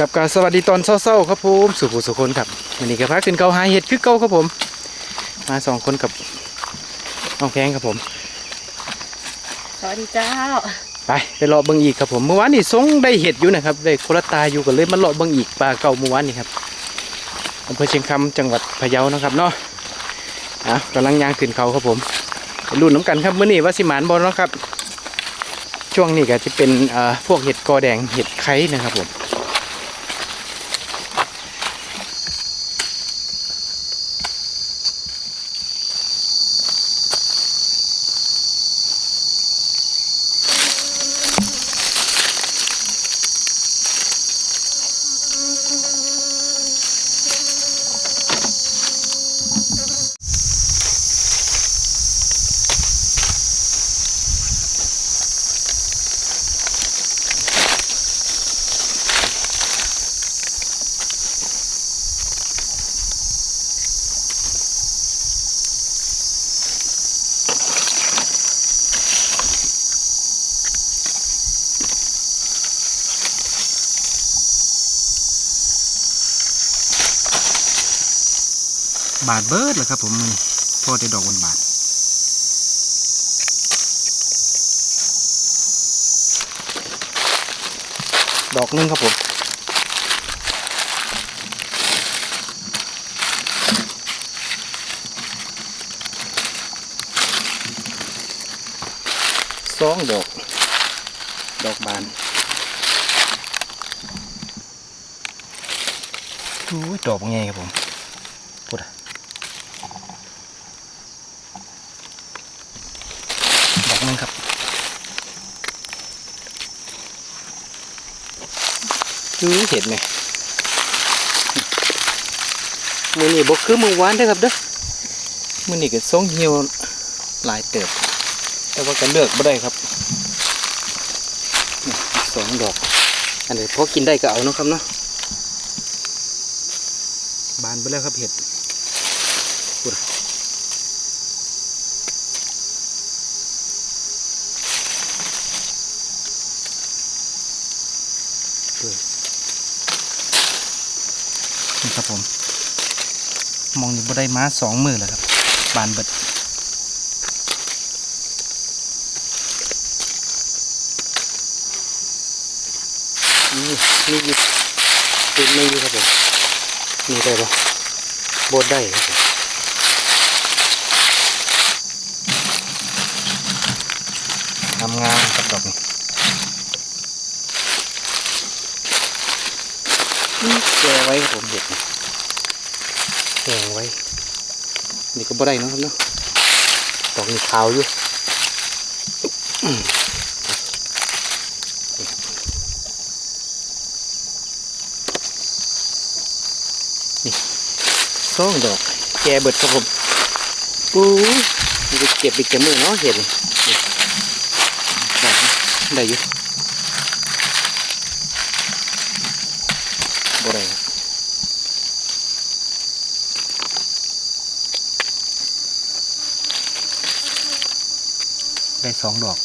กับการสวัสดีตอนเศร้าๆครับผมสุขุสุคนครับวันนี้ก็พาขึ้นเกาหาเห็ดคือเก่าครับผม มาสองคนกับน้องแพงครับผม สวัสดีเจ้า ไปไปเลาะเบิ่งอีกครับผมเมื่อวานนี่สงได้เห็ดอยู่นะครับได้โคลตาอยู่กันเลยมาเลาะเบิ่งอีกปลาเก่าเมื่อวานนี่ครับอำเภอเชียงคำจังหวัดพะเยานะครับเนาะอะกำลังย่างขึ้นเขาครับผมไปรุ่นน้ำกันครับเมื่อนี้ว่าสิหมานบอลนาะครับ ช่วงนี้ก็จะเป็นเอ่อพวกเห็ดกอแดงเห็ดไข่นะครับผม บาทเบิร์ดเลยครับผมนี่พ่อได้ดอกบนบาทดอกหนึงครับผมสองดอก ดอกบานโอ้ยดอกไงครับผม พูดอะด อกนึงครับคือเห็นไหมมือนี่บกคือมือวานเด้ครับเด้อมือนี่ก็ทรงเหี่ยวหลายเติบ แต่ว่าก็เลือกไม่ได้ครับสองดอก อันนี้พอกินได้ก็เอาเนาะครับเนาะบานไปแล้วครับเห็ด ครับผม มองนี่บ่ได้มาสองมือแล้วครับ บานเบิดนี่นี่อยู่ติดไม่อยู่ครับผมนี่ได้ปะบดได้ครับผมทำงานกับดอกนี่นี่แกไว้ครับผมเห็ดนี่ แกงไว้ นี่ก็บ่ได้นะครับเนาะดอกนี่ขาวอยู่นี่ครับนี่สองดอกแกเบิดครับผมปูนี่จะเก็บอีกจะมือเนาะเห็นได้นะได้อยู่บ่ได้ครับ ได้ สองดอก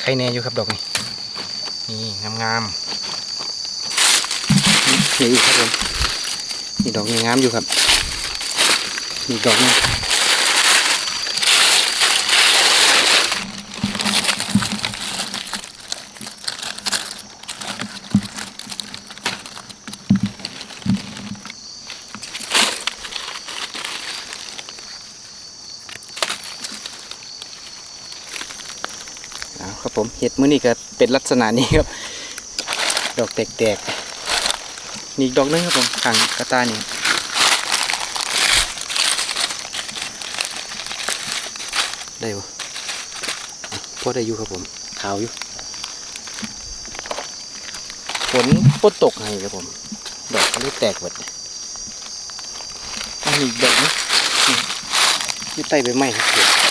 ไข่แน่อยู่ครับดอกนี้ นี่งามงามนี่อีกครับผมนี่ดอกนี้งามอยู่ครับนี่ดอกนี้เอาครับผม เห็ดมื้อนี้ก็เป็นลักษณะนี้ครับ ดอกแตกๆนี่ดอกนึงครับผมข้างกระตานี่ได้ปะพอได้อยู่ครับผมขาวอยู่ฝนปดตกให้ครับผม ดอกก็เลยแตกหมดอันนี้ดอกนึงนี่อยู่ใต้ใบไม้ครับเห็ด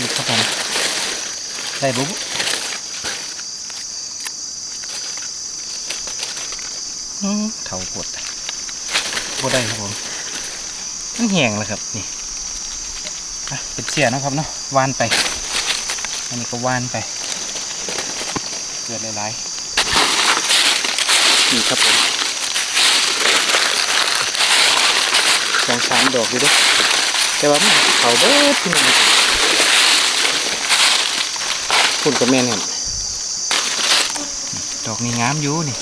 นี่ครับผมได้บุ๊บอืมเท่าปวดบ่ได้ครับผมมันแห้งแล้วครับนี่อะเป็นเสียเนาะครับเนาะวานไป อันนี้ก็วานไป เกิดหลายๆนี่ครับผมสองสามดอกอยู่เด้วยแต่ว่ามันเขาเบิดที่นี่ พุ่นกับแม่นครับดอกนี้งามอยู่นี่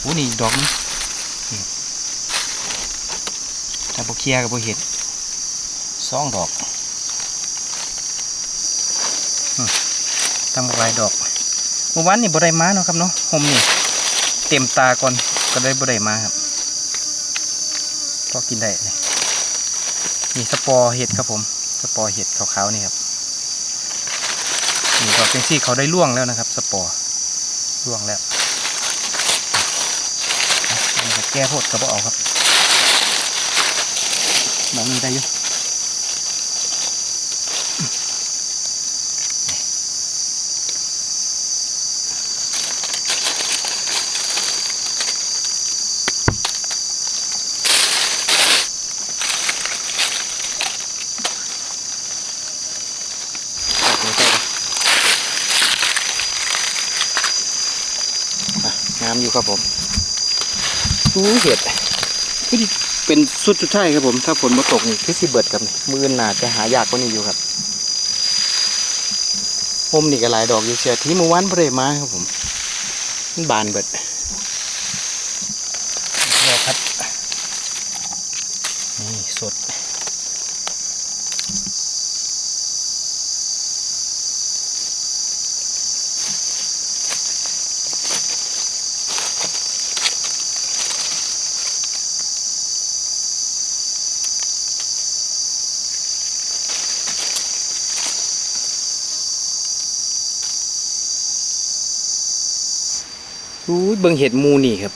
โอ้นี่ดอกนี่ถ้าบเคียกับโบเห็ดสองดอกทำอะไรดอกเมื่อวานนี่บ่ได้มาเนาะครับเนาะหมนี่เต็มตาก่อนก็ได้บ่ได้มาครับก็กินได้นี่สปอเห็ดครับผม สปอเห็ดขาวๆนี่ครับ นี่ก็เป็นซี่เขาได้ล่วงแล้วนะครับ สปอร์ล่วงแล้วแก้โพดกระบอกเอาครับมองนี่ได้อยู่ ออกมาใส่กันอะงามอยู่ครับผมดูเห็ดคือที่เป็นสุดสุดท้ายครับผม ถ้าฝนมาตกนี่คือสิเบิดครับนี่มือหนาจะหายากกว่านี้อยู่ครับผมนี่ก็หลายดอกอยู่เชียที่เมื่อวานบ่ได้มาครับผมมันบานเบิดดอกครับนี่สด เบิ่งเห็ดมูนี่ครับ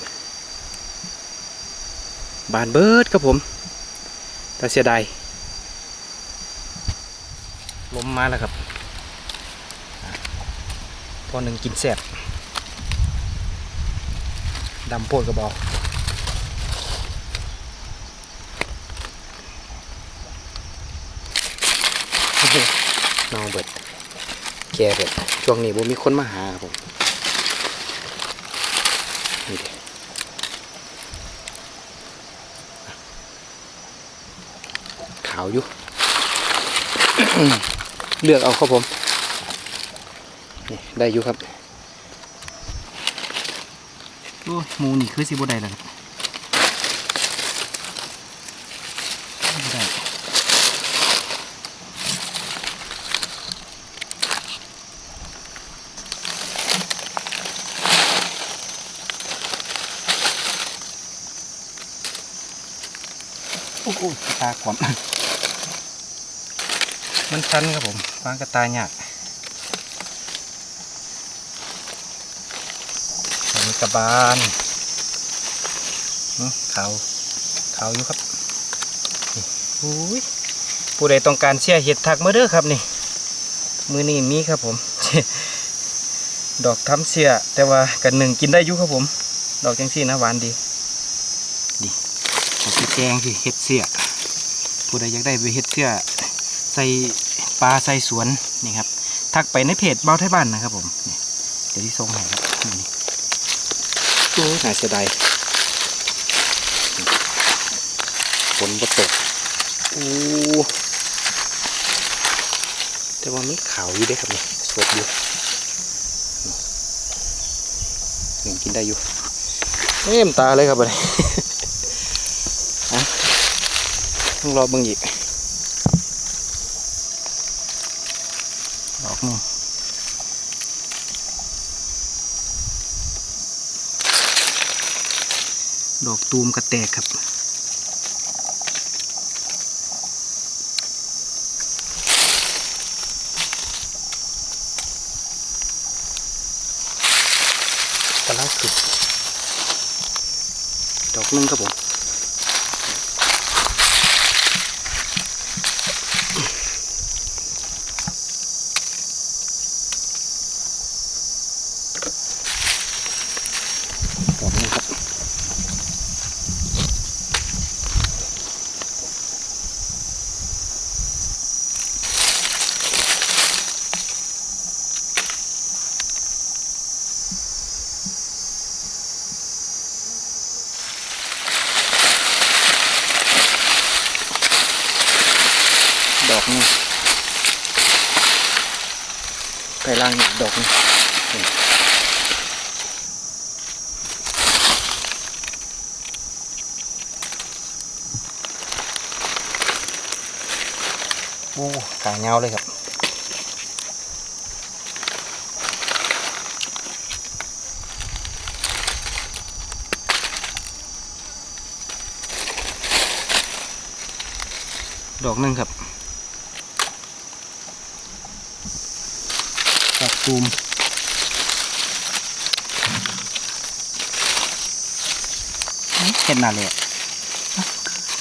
บานเบิดครับผม แต่เสียดายลมมาแล้วครับพอหนึ่งกินแสบดำโพดกระบอกเนาเบิดแกเบิดช่วงนี้บ่มีคนมาหาครับผม นี่ดิขาวอยู่ เลือกเอาครับผม นี่ได้อยู่ครับโอ้ยหมูนี่คือสิบได้แล้วครับได้โอ้โหตาขวม มันชันครับผมฟางกระตายหยากอันนี้กระบาลเขาวขาอยู่ครับนี่อุ้ยผู้ใดต้องการเชียเห็ดถักมาเด้อครับนี่ มือนี้มีครับผม ดอกทำเสียแต่ว่ากันหนึ่งกินได้อยู่ครับผม ดอกจังซี่นะหวานดีดีผมสิแกงสิเห็ดเสียผู้ใดอยากได้ไปเห็ดเสีย ส่ปลาใส่สวนนี่ครับทักไปในเพจเบ้าไทยบ้านนะครับผมเดี๋ยวที่ส่งให้ครับนี่โอ้หาเสียดายฝนบ่ตกโอ้แต่ว่ามันขาวอยู่เด้ครับนี่สดอยู่ยังกินได้อยู่เอ็มตาเลยครับอะไรต้องรอเบิ่งอีก ดอกห นึงดอกตูมกระแตกครับ กำลังสุด ดอกหนึงครับผม ดอกหนึงไก่ล่างดอกหนึงนี่โอ้กาเงาเลยครับดอกหนึ่งครับดอก ตูมเห็นหนาเลย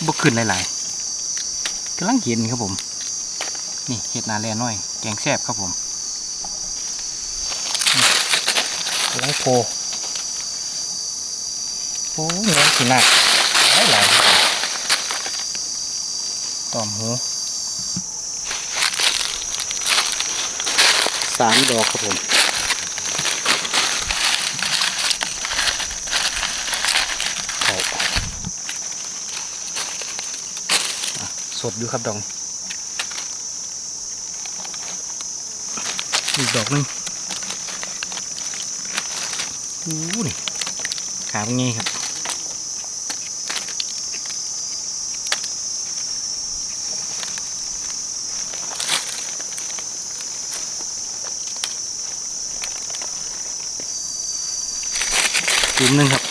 บกขึ้นหลายๆกำลังเห็นครับผม นี่เห็ดนาแลน้อย แกงแซ่บครับผมนี่กำลังโพโอ้ยน้องสีหนักหลายหลายๆครับผมตอมหู สามดอกครับผมสดอยู่ครับดองอีกดอกหนึงอู้นี่ขาเป็นไงครับ จุ่มหนึ่งครับ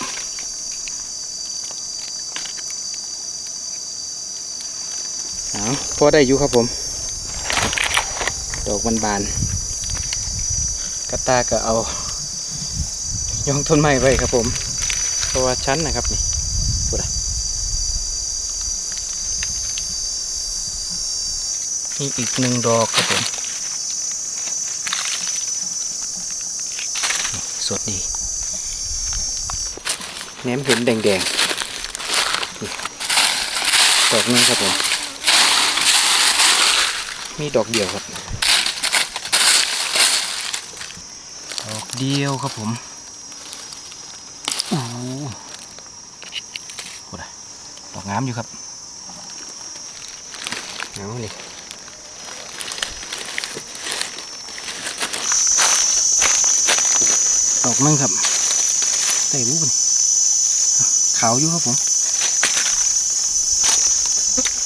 เอาพอได้อยู่ครับผม ดอกบานๆกระตาก็เอายองต้นไม้ไว้ครับผม เพราะว่าชั้นนะครับนี่พูดะนี่อีกหนึ่งดอกครับผม สดดี แหนมเห็นแดงๆนี่ดอกหนึงครับผม มีดอกเดียวครับ ดอกเดียวครับผมอู้โหดอะดอกงามอยู่ครับเอานี่ดอกหนึงครับได้รู้ป่ะนี่ ขาวอยู่ครับผม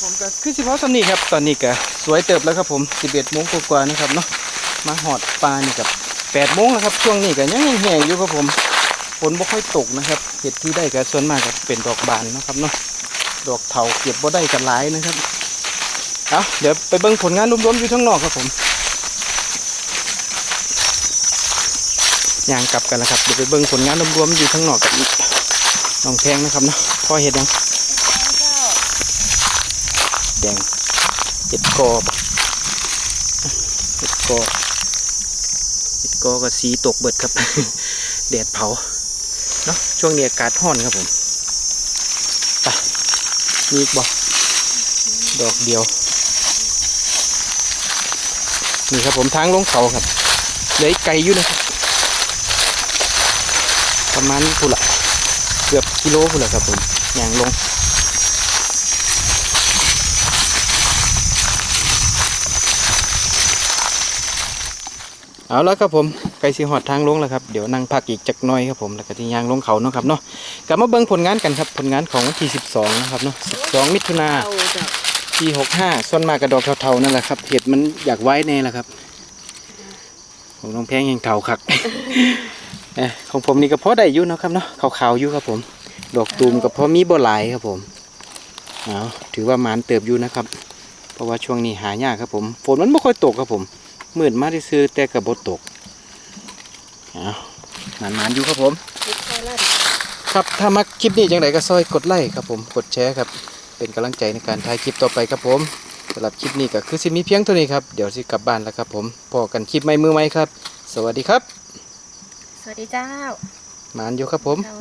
ผมก็คือสิเพาสนีครับ ตอนนี้ก็สวยเติบแล้วครับผม 11โมงกว่าๆนะครับเนาะ มาหอดปลานี่กับ8โมงแล้วครับ ช่วงนี้ก็ยังแห้งอยู่ครับผมฝนบ่ค่อยตกนะครับ เห็ดที่ได้ก็ส่วนมากก็เป็นดอกบานนะครับเนาะ ดอกเถาเก็บบ่ได้กันหลายนะครับ เอาเดี๋ยวไปเบิ่งผลงานรวมๆอยู่ข้างนอกครับผมยางกลับกันแล้วครับ เดี๋ยวไปเบิ่งผลงานรวมๆอยู่ข้างนอกกัน น้องแพงนะครับเนาะพ่อเห็ดยังแดงเห็ดกอบเห็ดกอเห็ดกอกับสีตกเบิดครับแดดเผาเนาะช่วงนี้อากาศร้อนครับผมไปมีบอกดอกเดียวนี่ครับผมทางลงเขาครับเลืออีกไกลอยู่นะครับประมาณพุ่นละ เกือบกิโลพุ่นละครับผมอย่างลงเอาแล้วครับผมไกลสิหอดทางลงแล้วครับเดี๋ยวนั่งพักอีกจักหน้อยครับผมแล้วก็ที่ยางลงเขาเนาะครับเนาะกลับมาเบิ่งผลงานกันครับผลงานของวันที่ 12 นะครับเนาะ12 มิถุนาเอาจ้ะปี65 ส่วนมากกระดอกเทาๆนั่นแหละครับเห็ดมันอยากไว้แน่แหละครับของน้องแพงยังเทาคัก ของผมนี่ก็พอได้อยู่นะครับเนาะขาวๆอยู่ครับผม ดอกตูมก็พอมีบ่หลายครับผมเอาถือว่าหมานเติบอยู่นะครับ เพราะว่าช่วงนี้หายากครับผมฝนมันไม่ค่อยตกครับผมมืดมาที่ซื้อแต่กับบตกเอาหมานหมานๆอยู่ครับผม ครับถ้ามักคลิปนี้จังไดก็ซอยกดไลค์ครับผมกดแชร์ครับ เป็นกำลังใจในการถ่ายคลิปต่อไปครับผมสำหรับคลิปนี้ก็คือสิมีเพียงเท่านี้ครับเดี๋ยวสิกลับบ้านแล้วครับผมพอกันคลิปใหม่มือใหม่ครับ สวัสดีครับ วัสดีเจ้า หมานอยู่ครับผมเจ้า